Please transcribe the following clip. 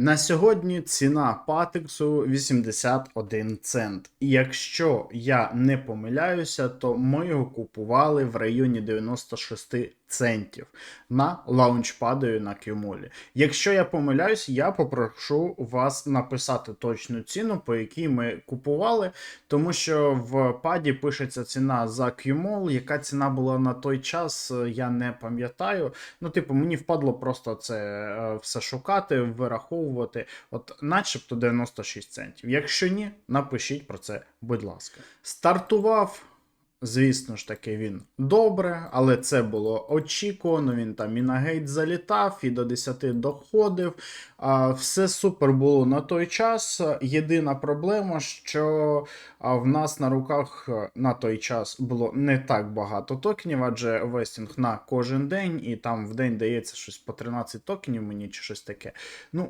На сьогодні ціна патексу 81 цент. І якщо я не помиляюся, то ми його купували в районі 96 центів на лаунчпадою на Qmoli. Якщо я помиляюсь, я попрошу вас написати точну ціну, по якій ми купували, тому що в паді пишеться ціна за Qmol. Яка ціна була на той час, я не пам'ятаю. Ну, типу, мені впадло просто це е, все шукати, вираховувати. От, начебто 96 центів. Якщо ні, напишіть про це, будь ласка. Стартував. Звісно ж таки, він добре, але це було очікувано. Він там і на гейт залітав, і до 10 доходив. Все супер було на той час. Єдина проблема, що в нас на руках е, на той час було не так багато токенів, адже вестінг на кожен день, і там в день дається щось по 13 токенів мені чи щось таке. Ну,